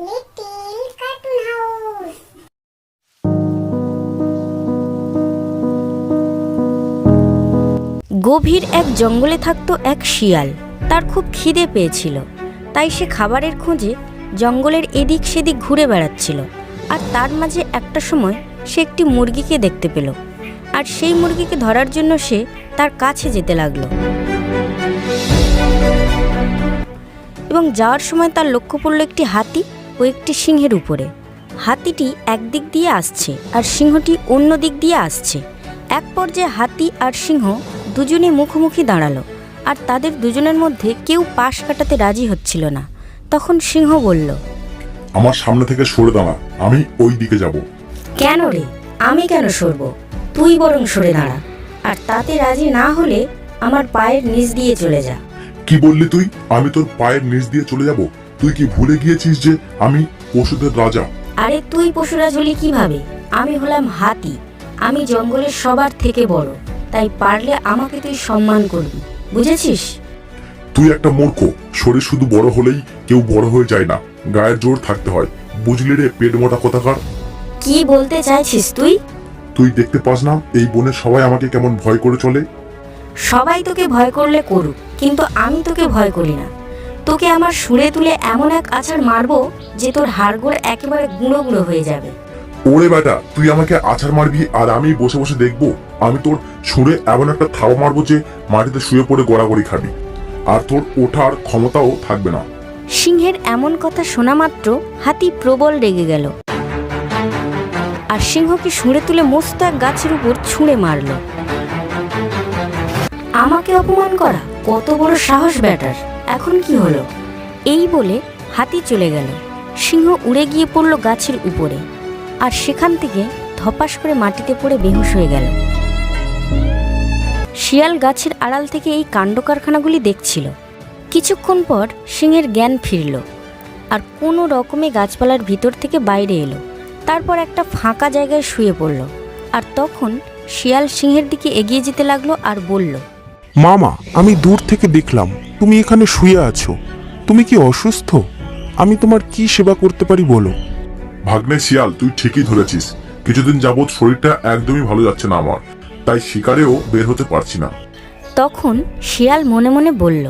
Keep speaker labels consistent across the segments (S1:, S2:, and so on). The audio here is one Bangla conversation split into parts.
S1: গভীর এক জঙ্গলে থাকতো এক শিয়াল। তার খুব খিদে পেয়েছিল। তাই সে খাবারের খোঁজে জঙ্গলের এদিক সেদিক ঘুরে বেড়াচ্ছিল। আর তার মাঝে একটা সময় সে একটি মুরগিকে দেখতে পেল। আর সেই মুরগিকে ধরার জন্য সে তার কাছে যেতে লাগল। এবং যাওয়ার সময় তার লক্ষ্য পড়ল একটি হাতি। ও একটি সিংহের উপরে। হাতিটি একদিক দিয়ে আসছে আর সিংহটি অন্য দিক দিয়ে আসছে। এক পর্যায়ে হাতি আর সিংহ দুজনে মুখোমুখি দাঁড়াল আর তাদের দুজনের মধ্যে কেউ পাশ কাটাতে রাজি হচ্ছিল না। তখন সিংহ বলল
S2: আমার সামনে থেকে সরে দাঁড়া আমি ওই দিকে যাব।
S1: কেন রে? আমি কেন সরব? তুই বরং সরে দাঁড়া। আর তাতে রাজি না হলে আমার পায়ের নিচ দিয়ে চলে যা।
S2: কি বললি তুই? আমি তোর পায়ের নিচ দিয়ে চলে যাব? তুই কি ভুলে গিয়েছিস যে আমি পশুদের রাজা?
S1: আরে তুই পশুরাজ হলি কীভাবে? আমি হলাম হাতি। আমি জঙ্গলের সবার থেকে বড়। তাই পারলে আমাকে তুই সম্মান করবি। বুঝেছিস?
S2: তুই একটা মূর্খ। শরীর শুধু বড় হলেই কেউ বড় হয়ে যায় না। গায়ের জোর থাকতে হয়। বুঝলি রে পেট মোটা কথাকার?
S1: কি বলতে চাইছিস তুই?
S2: তুই দেখতে পাস না এই বনের সবাই আমাকে কেমন ভয় করে চলে?
S1: সবাই তোকে ভয় করলে করুক কিন্তু আমি তোকে ভয় করি না। তোকে আমার সুরে তুলে এমন এক আছাড় মারবো যে তোর হাড়গোড় একেবারে গুঁড়ো গুঁড়ো হয়ে যাবে।
S2: ওরে বেটা তুই আমাকে আছাড় মারবি আর আমি বসে বসে দেখব। আমি তোর ছুঁড়ে এমন একটা থাবা মারবো যে মাটিতে শুয়ে পড়ে গড়াগড়ি খাবি। আর তোর ওঠার ক্ষমতাও থাকবে না।
S1: সিংহের এমন কথা শোনা মাত্র হাতি প্রবল রেগে গেল। আর সিংহকে সুঁড়ে তুলে মস্ত এক গাছের উপর ছুঁড়ে মারল। আমাকে অপমান করা কত বড় সাহস ব্যাটার। এখন কি হলো? এই বলে হাতি চলে গেল। সিংহ উড়ে গিয়ে পড়ল গাছের উপরে আর সেখান থেকে ধপাস করে মাটিতে পড়ে বেহুশ হয়ে গেল। শিয়াল গাছের আড়াল থেকে এই কাণ্ড কারখানাগুলি দেখছিল। কিছুক্ষণ পর সিংহের জ্ঞান ফিরল আর কোনো রকমে গাছপালার ভিতর থেকে বাইরে এলো। তারপর একটা ফাঁকা জায়গায় শুয়ে পড়ল আর তখন শিয়াল সিংহের দিকে এগিয়ে যেতে লাগল আর বলল,
S3: মামা, আমি দূর থেকে দেখলাম। তুমি এখানে শুয়ে আছো। তুমি কি অসুস্থ? আমি তোমার কি সেবা করতে পারি বলো?
S2: ভাগ্নে শিয়াল তুই ঠিকই ধরেছিস। কিছুদিন যাবৎ শরীরটা একদমই ভালো যাচ্ছে না আমার। তাই শিকারেও বের হতে পারছি না।
S1: তখন শিয়াল মনে মনে বলল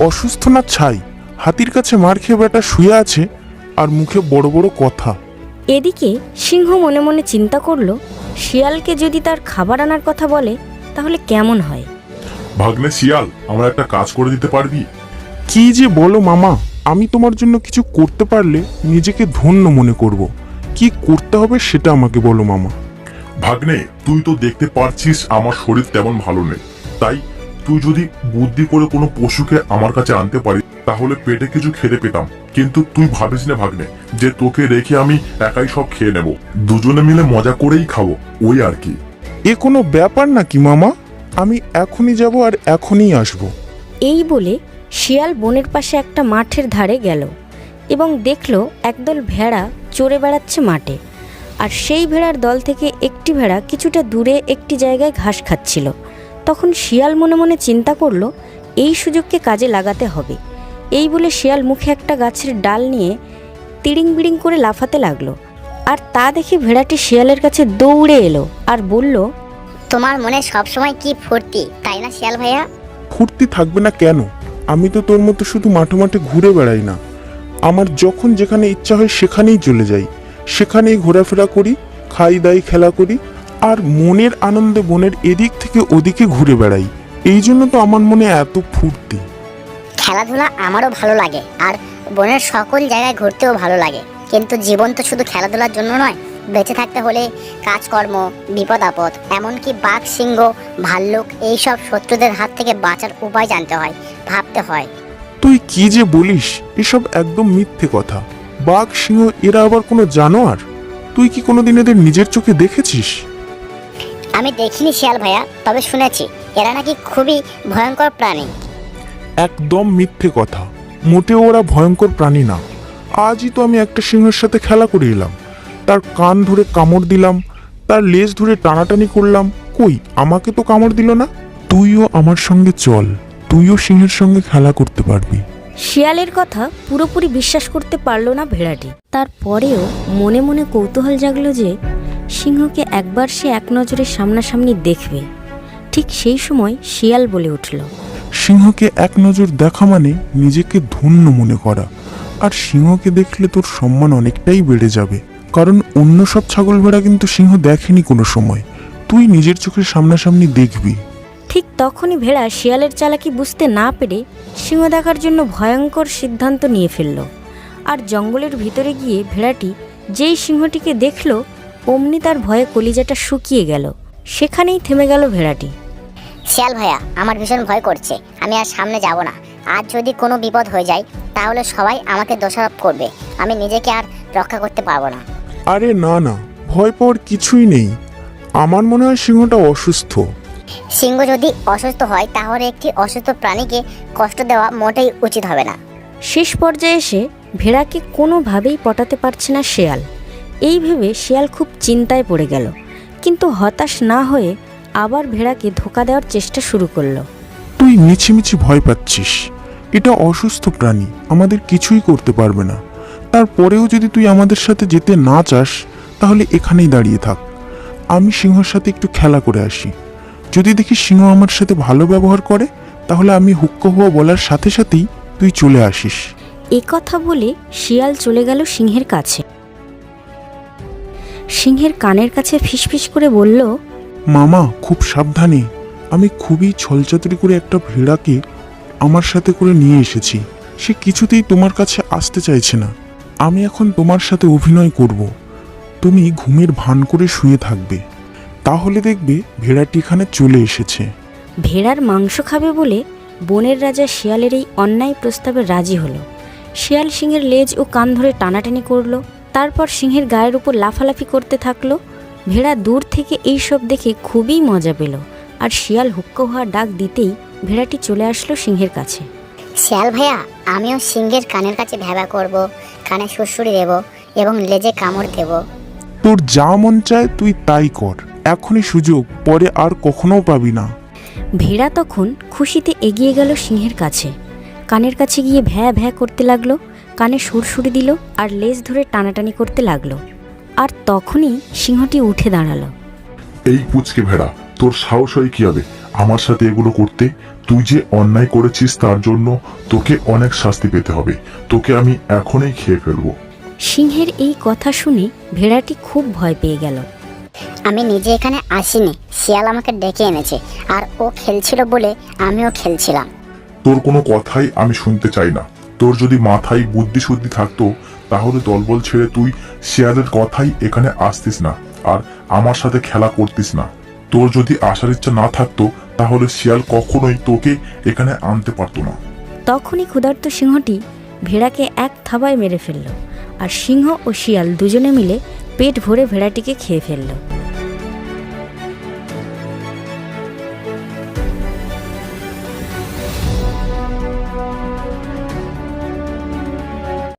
S3: অসুস্থ না ছাই? হাতির কাছে মার খেয়ে বেটা শুয়ে আছে আর মুখে বড় বড় কথা।
S1: এদিকে সিংহ মনে মনে চিন্তা করল শিয়ালকে যদি তার খাবার আনার কথা বলে তাহলে কেমন হয়?
S2: ভাগ্নে শিয়াল আমার একটা কাজ করে দিতে পারবি?
S3: কি যে বলো মামা আমি তোমার জন্য কিছু করতে পারলে নিজেকে ধন্য মনে করব। কি করতে হবে সেটা আমাকে বলো মামা।
S2: ভাগ্নে তুই তো দেখতে পারছিস আমার শরীর তেমন ভালো নেই। তাই তুই যদি বুদ্ধি করে কোনো পশুকে আমার কাছে আনতে পারিস তাহলে পেটে কিছু খেতে পেতাম। কিন্তু তুই ভাবিস না ভাগ্নে যে তোকে রেখে আমি একাই সব খেয়ে নেব। দুজনে মিলে মজা করেই খাব ওই আর কি।
S3: এ কোনো ব্যাপার নাকি মামা? আমি এখনই যাব আর এখনই আসব।
S1: এই বলে শিয়াল বনের পাশে একটা মাঠের ধারে গেল এবং দেখল একদল ভেড়া চড়ে বেড়াচ্ছে মাঠে। আর সেই ভেড়ার দল থেকে একটি ভেড়া কিছুটা দূরে একটি জায়গায় ঘাস খাচ্ছিল। তখন শিয়াল মনে মনে চিন্তা করল, এই সুযোগকে কাজে লাগাতে হবে। এই বলে শিয়াল মুখে একটা গাছের ডাল নিয়ে তিড়িং বিড়িং করে লাফাতে লাগল। আর তা দেখে ভেড়াটি শিয়ালের কাছে দৌড়ে এলো আর বলল
S4: তোমার মনে সবসময় কি ফুর্তি তাই না শিয়াল ভাইয়া?
S3: ফুর্তি থাকবে না কেন? আমি তো তোর মতো শুধু মাঠে মাঠে ঘুরে বেড়াই না। আমার যখন যেখানে ইচ্ছা হয় সেখানেই চলে যাই। সেখানেই ঘোরাফেরা করি খাই দাই খেলা করি আর মনের আনন্দে বনের এদিক থেকে ওদিকে ঘুরে বেড়াই। এই জন্য তো আমার মনে এত ফুর্তি।
S4: খেলাধুলা আমারও ভালো লাগে আর বনের সকল জায়গায় ঘুরতেও ভালো লাগে। কিন্তু জীবন তো শুধু খেলাধুলার জন্য নয় বেঁচে থাকতে হলে কাজকর্ম বিপদ আপদ এমনকি বাঘ সিংহ ভাল্লুক এইসব শত্রুদের হাত থেকে বাঁচার উপায় জানতে হয় ভাবতে হয়।
S3: তুই কি যে বলিস এসব একদম মিথ্যে কথা। বাঘ সিংহ এরা আবার কোনো জানোয়ার? তুই কি কোনোদিন এদের নিজের চোখে দেখেছিস?
S4: আমি দেখিনি শিয়াল ভাইয়া তবে শুনেছি এরা নাকি খুবই ভয়ঙ্কর প্রাণী।
S3: একদম মিথ্যে কথা। মোটেও ওরা ভয়ঙ্কর প্রাণী না। আজই তো আমি একটা সিংহের সাথে খেলা করে এলাম। তার কান ধরে কামড় দিলাম তার লেজ ধরে টানাটানি করলাম কই আমাকে তো কামড় দিল না? তুইও আমার সঙ্গে চল তুইও সিংহের সঙ্গে খেলা করতে পারবি।
S1: শিয়ালের কথা পুরোপুরি বিশ্বাস করতে পারল না ভেড়াটি। তারপরেও মনে মনে কৌতূহল জাগলো যে সিংহকে একবার সে এক নজরে সামনাসামনি দেখবে। ঠিক সেই সময় শিয়াল বলে উঠল
S3: সিংহকে এক নজর দেখা মানে নিজেকে ধন্য মনে করা আর সিংহকে দেখলে তোর সম্মান অনেকটাই বেড়ে যাবে। কারণ অন্য সব ছাগল ভেড়া কিন্তু সিংহ দেখেনি কোনো সময়। তুই নিজের চোখের সামনাসামনি দেখবি।
S1: ঠিক তখনই ভেড়া শিয়ালের চালাকি বুঝতে না পেরে সিংহ দেখার জন্য ভয়ঙ্কর সিদ্ধান্ত নিয়ে ফেলল। আর জঙ্গলের ভিতরে গিয়ে ভেড়াটি যেই সিংহটিকে দেখল অমনি তার ভয়ে কলিজাটা শুকিয়ে গেল। সেখানেই থেমে গেল ভেড়াটি।
S4: শিয়াল ভাইয়া আমার ভীষণ ভয় করছে। আমি আর সামনে যাব না। আর যদি কোনো বিপদ হয়ে যায় তাহলে সবাই আমাকে দোষারোপ করবে। আমি নিজেকে আর রক্ষা করতে পারব না।
S3: আরে না না ভয় পাওয়ার কিছুই নেই। আমার মনে হয় সিংহটা অসুস্থ।
S4: সিংহ যদি অসুস্থ হয় তাহলে একটি অসুস্থ প্রাণীকে কষ্ট দেওয়া মোটেই উচিত হবে না।
S1: শেষ পর্যায়ে এসে ভেড়াকে কোনোভাবেই পটাতে পারছে না শেয়াল। এই ভেবে শেয়াল খুব চিন্তায় পড়ে গেল। কিন্তু হতাশ না হয়ে আবার ভেড়াকে ধোকা দেওয়ার চেষ্টা শুরু করল।
S3: তুই মিছিমিছি ভয় পাচ্ছিস। এটা অসুস্থ প্রাণী আমাদের কিছুই করতে পারবে না। তারপরেও যদি তুই আমাদের সাথে যেতে না চাস তাহলে এখানেই দাঁড়িয়ে থাক। আমি সিংহর সাথে একটু খেলা করে আসি। যদি দেখি সিংহ আমার সাথে ভালো ব্যবহার করে তাহলে আমি হুক্কা হুয়া বলার সাথে সাথেই তুই চলে আসিস।
S1: এ কথা বলে শিয়াল চলে গেল সিংহের কাছে। সিংহের কানের কাছে ফিসফিস করে বলল
S3: মামা খুব সাবধানে। আমি খুবই ছলচাতুরি করে একটা ভেড়াকে আমার সাথে করে নিয়ে এসেছি। সে কিছুতেই তোমার কাছে আসতে চাইছে না। আমি এখন তোমার সাথে অভিনয় করব। তুমি ঘুমের ভান করে শুয়ে থাকবে। তাহলে দেখবে ভেড়াটি এখানে চলে এসেছে।
S1: ভেড়ার মাংস খাবে বলে বনের রাজা শিয়ালের এই অন্যায় প্রস্তাবে রাজি হলো। শিয়াল সিংহের লেজ ও কান ধরে টানাটানি করল, তারপর সিংহের গায়ের উপর লাফালাফি করতে থাকল। ভেড়া দূর থেকে এই সব দেখে খুবই মজা পেল, আর শিয়াল হুক্কা হওয়া ডাক দিতেই ভেড়াটি চলে আসলো সিংহের কাছে।
S4: শিয়াল ভাইয়া আমিও সিংহের কানের কাছে ভেবা করব কানে সুরসুরি দেব এবং লেজে কামড় দেব।
S3: তোর যা মন চায় তুই তাই কর। এখনই সুযোগ পরে আর কখনো পাবি না।
S1: ভেড়া তখন খুশিতে এগিয়ে গেল সিংহের কাছে। কানের কাছে গিয়ে ভ্যা ভ্যা করতে লাগল কানে সুরসুরি দিল আর লেজ ধরে টানাটানি করতে লাগল। আর তখনই সিংহটি উঠে দাঁড়াল।
S2: এই পুচকে ভেড়া তোর সাহস হয় কি হবে আমার সাথে এগুলো করতে তুই যে অন্যায় করেছিস তার জন্য তোকে অনেক শাস্তি পেতে হবে। তোকে আমি এখনই খেয়ে ফেলব।
S1: সিংহের এই কথা শুনে ভেড়াটি খুব ভয় পেয়ে গেল।
S4: আমি নিজে এখানে আসিনি শিয়াল আমাকে ডেকে এনেছে আর ও খেলছিল বলে আমিও খেলছিলাম।
S2: তোর কোনো কথাই আমি শুনতে চাই না। তোর যদি মাথায় বুদ্ধি শুদ্ধি থাকতো তাহলে দলবল ছেড়ে তুই শিয়ালের কথাই এখানে আসতিস না আর আমার সাথে খেলা করতিস না। তোর যদি আসার ইচ্ছা না থাকতো তাহলে শিয়াল কখনোই তোকে এখানে আনতে পারতো না।
S1: তখনই ক্ষুধার্ত সিংহটি ভেড়াকে এক থাবায় মেরে ফেলল, আর সিংহ ও শিয়াল দুজনে মিলে পেট ভরে ভেড়াটিকে খেয়ে ফেলল।